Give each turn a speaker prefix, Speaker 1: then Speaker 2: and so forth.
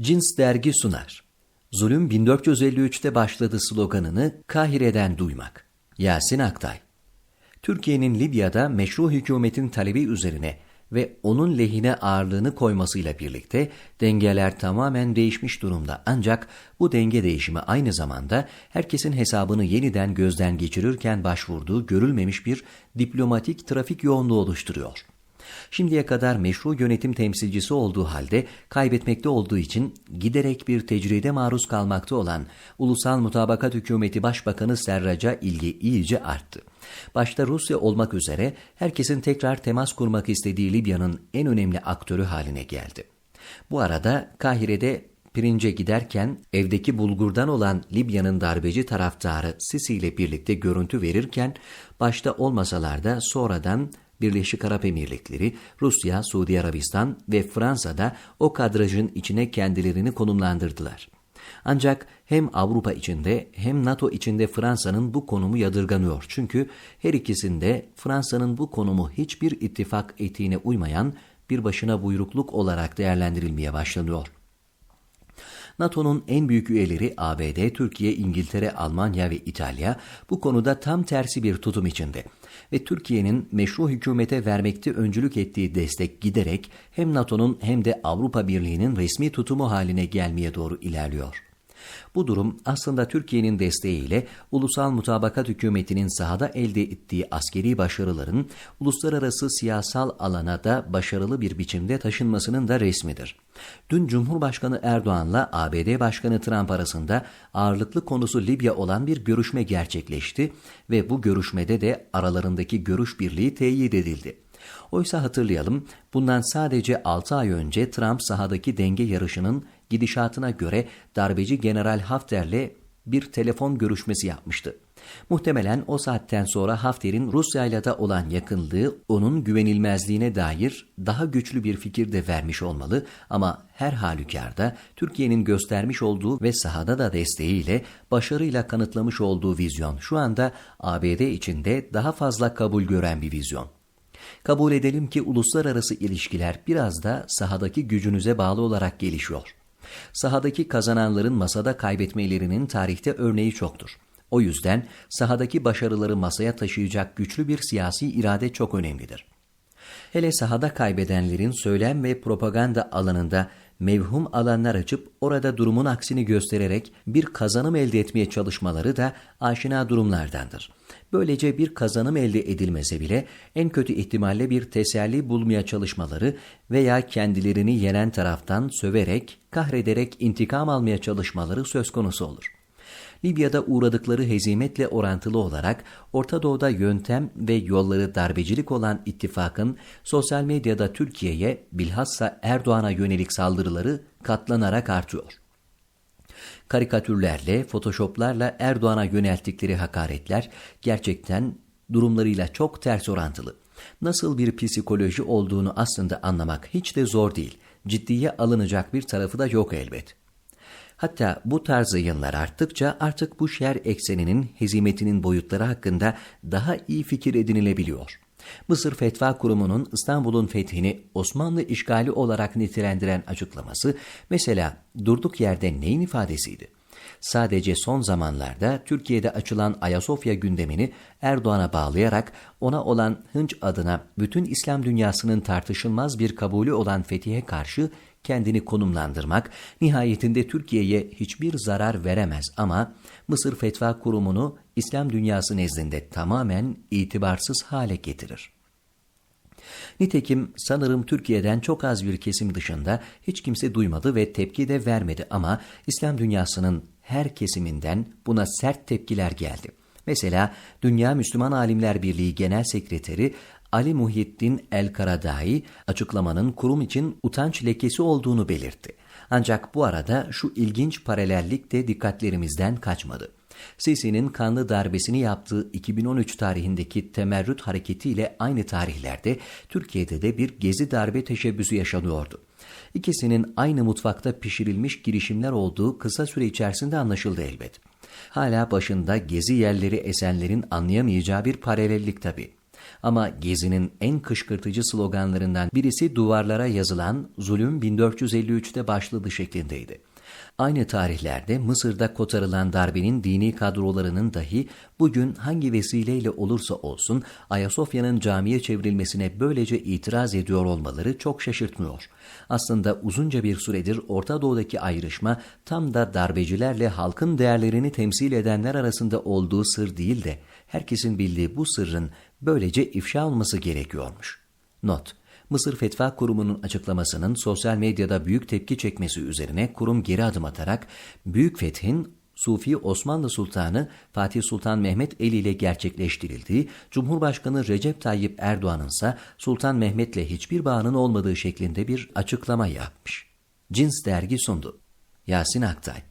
Speaker 1: Cins dergi sunar. Zulüm 1453'te başladı sloganını Kahire'den duymak. Yasin Aktay. Türkiye'nin Libya'da meşru hükümetin talebi üzerine ve onun lehine ağırlığını koymasıyla birlikte dengeler tamamen değişmiş durumda. Ancak bu denge değişimi aynı zamanda herkesin hesabını yeniden gözden geçirirken başvurduğu görülmemiş bir diplomatik trafik yoğunluğu oluşturuyor. Şimdiye kadar meşru yönetim temsilcisi olduğu halde kaybetmekte olduğu için giderek bir tecride maruz kalmakta olan Ulusal Mutabakat Hükümeti Başbakanı Serrac'a ilgi iyice arttı. Başta Rusya olmak üzere herkesin tekrar temas kurmak istediği Libya'nın en önemli aktörü haline geldi. Bu arada Kahire'de pirince giderken evdeki bulgurdan olan Libya'nın darbeci taraftarı Sisi ile birlikte görüntü verirken başta olmasalar da sonradan Birleşik Arap Emirlikleri, Rusya, Suudi Arabistan ve Fransa'da o kadrajın içine kendilerini konumlandırdılar. Ancak hem Avrupa içinde hem NATO içinde Fransa'nın bu konumu yadırganıyor. Çünkü her ikisinde Fransa'nın bu konumu hiçbir ittifak etiğine uymayan bir başına buyrukluk olarak değerlendirilmeye başlanıyor. NATO'nun en büyük üyeleri ABD, Türkiye, İngiltere, Almanya ve İtalya bu konuda tam tersi bir tutum içinde ve Türkiye'nin meşru hükümete vermekte öncülük ettiği destek giderek hem NATO'nun hem de Avrupa Birliği'nin resmi tutumu haline gelmeye doğru ilerliyor. Bu durum aslında Türkiye'nin desteğiyle Ulusal Mutabakat Hükümeti'nin sahada elde ettiği askeri başarıların uluslararası siyasal alana da başarılı bir biçimde taşınmasının da resmidir. Dün Cumhurbaşkanı Erdoğan'la ABD Başkanı Trump arasında ağırlıklı konusu Libya olan bir görüşme gerçekleşti ve bu görüşmede de aralarındaki görüş birliği teyit edildi. Oysa hatırlayalım bundan sadece 6 ay önce Trump sahadaki denge yarışının gidişatına göre darbeci General Hafter'le bir telefon görüşmesi yapmıştı. Muhtemelen o saatten sonra Hafter'in Rusya ile de olan yakınlığı onun güvenilmezliğine dair daha güçlü bir fikir de vermiş olmalı ama her halükarda Türkiye'nin göstermiş olduğu ve sahada da desteğiyle başarıyla kanıtlamış olduğu vizyon şu anda ABD içinde daha fazla kabul gören bir vizyon. Kabul edelim ki uluslararası ilişkiler biraz da sahadaki gücünüze bağlı olarak gelişiyor. Sahadaki kazananların masada kaybetmelerinin tarihte örneği çoktur. O yüzden sahadaki başarıları masaya taşıyacak güçlü bir siyasi irade çok önemlidir. Hele sahada kaybedenlerin söylem ve propaganda alanında mevhum alanlar açıp orada durumun aksini göstererek bir kazanım elde etmeye çalışmaları da aşina durumlardandır. Böylece bir kazanım elde edilmese bile en kötü ihtimalle bir teselli bulmaya çalışmaları veya kendilerini yenen taraftan söverek, kahrederek intikam almaya çalışmaları söz konusu olur. Libya'da uğradıkları hezimetle orantılı olarak Orta Doğu'da yöntem ve yolları darbecilik olan ittifakın sosyal medyada Türkiye'ye bilhassa Erdoğan'a yönelik saldırıları katlanarak artıyor. Karikatürlerle, photoshoplarla Erdoğan'a yönelttikleri hakaretler gerçekten durumlarıyla çok ters orantılı. Nasıl bir psikoloji olduğunu aslında anlamak hiç de zor değil. Ciddiye alınacak bir tarafı da yok elbet. Hatta bu tarz yayınlar arttıkça artık bu şer ekseninin hezimetinin boyutları hakkında daha iyi fikir edinilebiliyor. Mısır Fetva Kurumu'nun İstanbul'un fethini Osmanlı işgali olarak nitelendiren açıklaması mesela durduk yerde neyin ifadesiydi? Sadece son zamanlarda Türkiye'de açılan Ayasofya gündemini Erdoğan'a bağlayarak ona olan hınç adına bütün İslam dünyasının tartışılmaz bir kabulü olan fethiye karşı kendini konumlandırmak nihayetinde Türkiye'ye hiçbir zarar veremez ama Mısır Fetva Kurumu'nu İslam dünyası nezdinde tamamen itibarsız hale getirir. Nitekim sanırım Türkiye'den çok az bir kesim dışında hiç kimse duymadı ve tepki de vermedi ama İslam dünyasının her kesiminden buna sert tepkiler geldi. Mesela Dünya Müslüman Alimler Birliği Genel Sekreteri Ali Muhyiddin El-Karadai açıklamanın kurum için utanç lekesi olduğunu belirtti. Ancak bu arada şu ilginç paralellik de dikkatlerimizden kaçmadı. Sisi'nin kanlı darbesini yaptığı 2013 tarihindeki temerrüt hareketiyle aynı tarihlerde Türkiye'de de bir gezi darbe teşebbüsü yaşanıyordu. İkisinin aynı mutfakta pişirilmiş girişimler olduğu kısa süre içerisinde anlaşıldı elbet. Hala başında gezi yerleri esenlerin anlayamayacağı bir paralellik tabii. Ama Gezi'nin en kışkırtıcı sloganlarından birisi duvarlara yazılan zulüm 1453'te başladı şeklindeydi. Aynı tarihlerde Mısır'da kotarılan darbenin dini kadrolarının dahi bugün hangi vesileyle olursa olsun Ayasofya'nın camiye çevrilmesine böylece itiraz ediyor olmaları çok şaşırtmıyor. Aslında uzunca bir süredir Orta Doğu'daki ayrışma tam da darbecilerle halkın değerlerini temsil edenler arasında olduğu sır değil de herkesin bildiği bu sırrın böylece ifşa olması gerekiyormuş. Not Mısır Fetva Kurumu'nun açıklamasının sosyal medyada büyük tepki çekmesi üzerine kurum geri adım atarak Büyük Fethin Sufi Osmanlı Sultanı Fatih Sultan Mehmet eli ile gerçekleştirildiği, Cumhurbaşkanı Recep Tayyip Erdoğan'ın ise Sultan Mehmet'le hiçbir bağının olmadığı şeklinde bir açıklama yapmış. Cins dergi sundu. Yasin Aktay